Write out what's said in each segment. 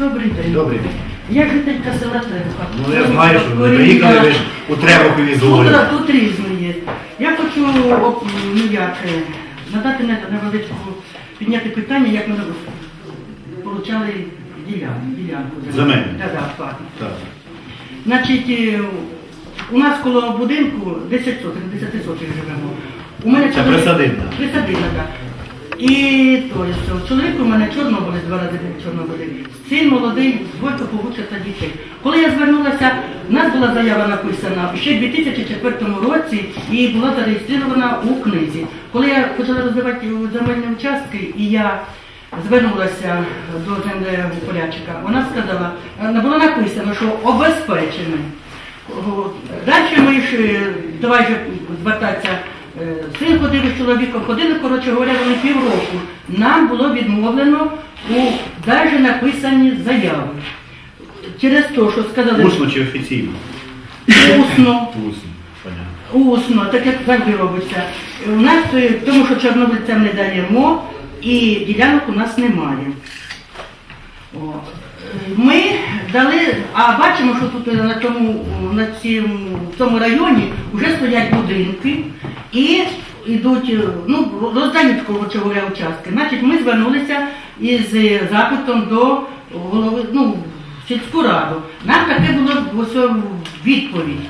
Добрий день. Добрий день. Я жителька села Требуха. Ну я знаю, що ви приїхали ви ж у Требухові Тут, тут різні є. Я хочу ну, як, е, надати не- невеличку, підняти питання, як ми отримали ділянку. ділянку Земельну. Так, так, так. Так. Значить, е, у нас коло будинку 10 сотень, 10 сотень живемо. У мене Це чоловік- присадибна. Присадибна, так. І то, є що чоловік у мене чорнобилець, два рази був чорнобилець. Син молодий, получив та дітей. Коли я звернулася, у нас була заява написана ще в 2004 році і була зареєстрована у книзі. Коли я почала розвивати земельні участки, і я звернулася до землепорядчика, вона сказала, е, було написано, що обезпечений. Далі ми ж, е, давай же звертатися, син ходив із чоловіком, ходили, коротше говоря, вони півроку. Нам було відмовлено у навіть написані заяви. Через те, що сказали Усно чи офіційно? усно, Усно. Усно, так як завжди робиться. У нас, е, тому що чорнобильцям не даємо, і ділянок у нас немає. О, е, Ми дали, а бачимо, що тут е, на тому, на цім, в цьому районі вже стоять будинки і йдуть, е, ну, коротше говоря, участки. Значить, ми звернулися із е, запитом до голови, ну, сільську раду. Нам таке було ось відповідь.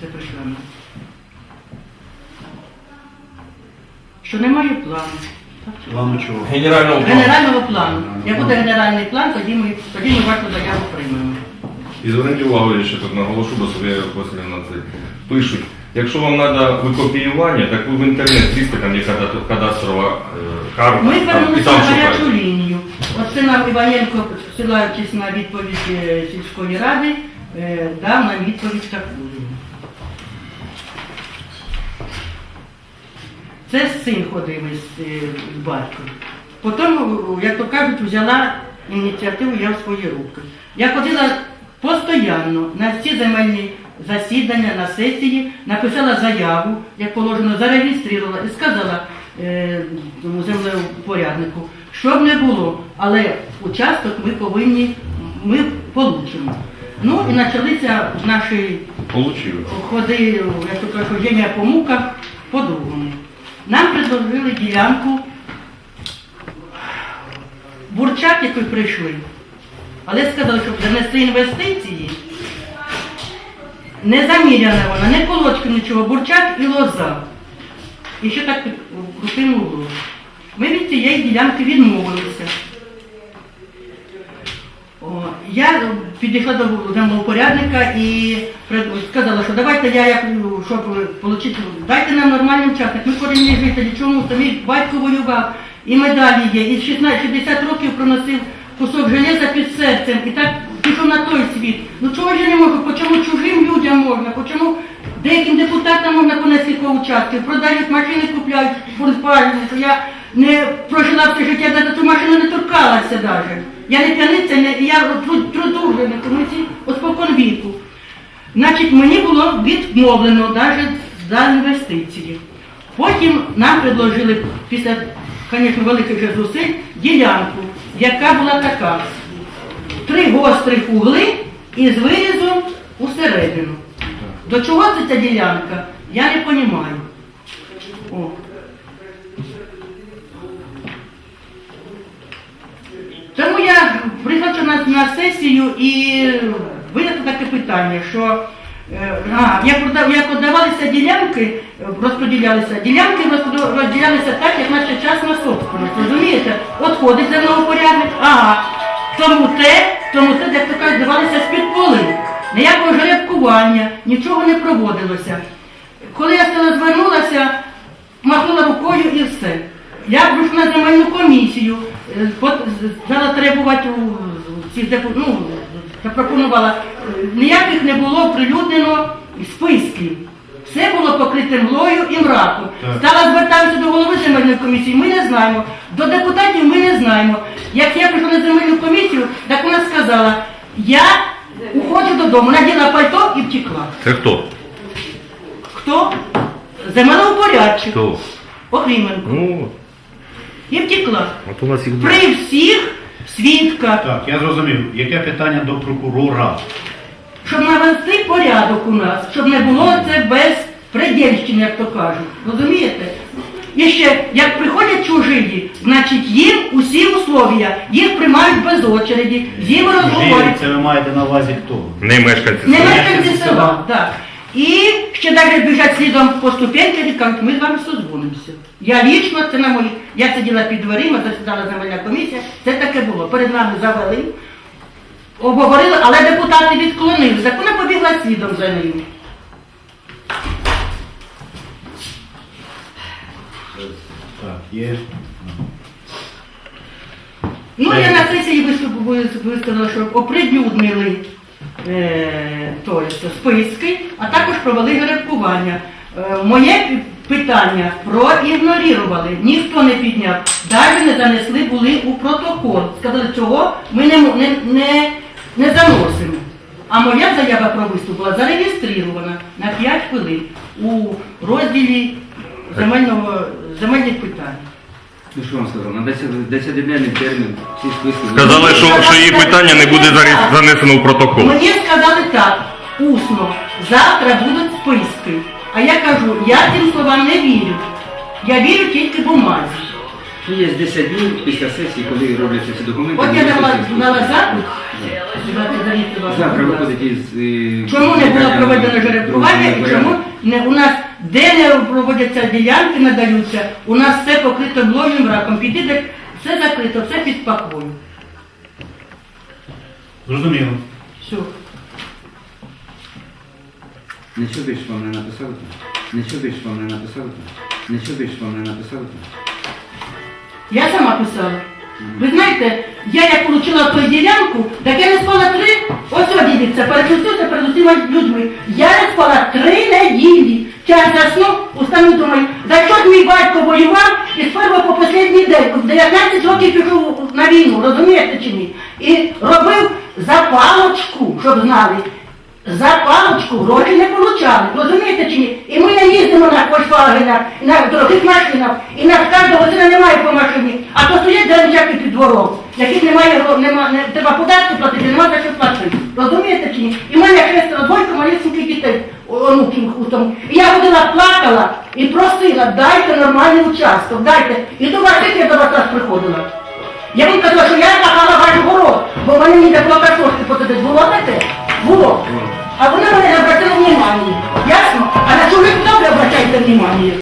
Це прийшла. нам. Що немає плану. Плану чого? Генерального плану. Генерального плану. Як буде генеральний план, тоді ми, тоді ми вашу заяву приймемо. І зверніть увагу, я ще тут наголошу, бо собі Василівна це пишуть. Якщо вам треба викопіювання, так ви в інтернет лізьте, там є кадастрова е, карта, Ми там, і звернулися там на гарячу лінію. Оце нам Іваненко, посилаючись на відповідь е, сільської ради, е, дав нам відповідь таку. Це син ходив із е, з батьком. Потім, як то кажуть, взяла ініціативу я в свої руки. Я ходила постійно на всі земельні засідання, на сесії, написала заяву, як положено, зареєструвала і сказала е, землепоряднику, що б не було, але участок ми повинні, ми получимо. Ну і почалися наші Получили. ходи, як то хождення по муках по-другому. Нам предложили ділянку бурчак, який прийшли, але сказали, щоб занести інвестиції, не заміряна вона, не колочки, нічого, бурчак і лоза. І ще так під крутим. Ми від цієї ділянки відмовилися. О, я підійшла до землеупорядника і сказала, що давайте я, як, ну, щоб отримати, дайте нам нормальний участок, ми корінні жителі, чому? Мій батько воював, і медалі є, і 16, 60 років проносив кусок железа під серцем, і так пішов на той світ. Ну чого ж я не можу, почому чужим людям можна, почому деяким депутатам можна по нескільки участків, продають машини, купляють що я не прожила все життя, навіть ту машину не торкалася навіть. Я не п'яниця, не, я труд- трудужена, тому ці спокон віку. Значить, мені було відмовлено навіть за інвестиції. Потім нам предложили після, звісно, великих зусиль ділянку, яка була така. Три гострих угли із вирізом усередину. До чого це ця ділянка? Я не розумію. О. Тому я прийшла на, сесію і виникло таке питання, що е, а, як, прода- як ділянки, розподілялися, ділянки розділялися розумієте? От ходить землеупорядник, ага, тому те, тому те, як то кажуть, з-під поли. Ніякого жеребкування, нічого не проводилося. Коли я стала звернулася, махнула рукою і все. Я прийшла на земельну комісію, е, стала требувати у цих ну, запропонувала. Е, Ніяких не було прилюднено списків. Все було покрите мглою і мраком. Стала звертатися до голови земельної комісії, ми не знаємо. До депутатів ми не знаємо. Як я прийшла на земельну комісію, так вона сказала, я уходжу додому, наділа пальто і втекла. Це хто? Хто? Земельний порядчик. Хто? Охріменко. Ну, і втекла. От у нас їх При всіх свідках, Так, я зрозумів. Яке питання до прокурора? щоб навести порядок у нас, щоб не було це без предельщини, як то кажуть. Розумієте? І ще, як приходять чужі, значить їм усі условия, їх приймають без очереді, з ними розговорюють. це ви маєте на увазі хто? Не мешканці. Не села. мешканці села, так. І ще навіть біжать слідом по ступеньки і кажуть, ми з вами созвонимося. Я лічно, це на мої, я сиділа під дверима, засідала земельна комісія, це таке було. Перед нами завели, обговорили, але депутати відклонили. Так вона побігла слідом за ним. Так, є. Ну, я на сесії виступ- ви- висказала, що оприлюднили е, то, списки, а також провели жеребкування. Е, моє питання проігнорували, ніхто не підняв, навіть не занесли були у протокол. Сказали, цього ми не, не, не, не заносимо. А моя заява про виступ була зареєстрована на 5 хвилин у розділі земельного, земельних питань. Ну що вам сказав? На 10 десятиденний термін всі списки. Сказали, що, що її питання не буде зарі- занесено в протокол. Мені сказали так, усно, завтра будуть списки. А я кажу, я цим словам не вірю. Я вірю тільки бумазі. Ну, Є 10 днів після сесії, коли робляться ці документи. От я ми дала, дала запит, давайте завіти вас. Завтра виходить із... е, Чому не було проведено жеребкування і чому не, у нас, де не проводяться ділянки, надаються, у нас все покрито блойним раком. Піди, де все закрито, все під пакою. Зрозуміло. Все. Нічого більше вам не написали? там? Нічого більше вам не написали? там? Нічого більше вам не написали? там? Я сама писала. Ви знаєте, я як отримала ту ділянку, так я не спала три, ось о, дивіться, перед усім, перед усіма людьми. Я не спала три неділі. Час засну, устану думаю, за що мій батько воював і з по останній день, в 19 років пішов на війну, розумієте чи ні? І робив за палочку, щоб знали. За палочку гроші не получали, розумієте чи ні? І ми не їздимо на Volkswagen, на дорогих машинах, і на кожного сина немає по машині, а то стоять деревчаки під двором, яких немає, нема, не, треба податки платити, немає за що платити. Розумієте чи ні? І в мене шестеро двойко малюсеньких дітей, онуків у тому. І я ходила, плакала і просила, дайте нормальний участок, дайте. І до вас я до вас приходила. Я вам казала, що я пахала ваш город, бо вони мені було картошки посадити. Було таке? Було. А вона мене не обратили внимання. Ясно? А на чоловік добре обращайте внимание.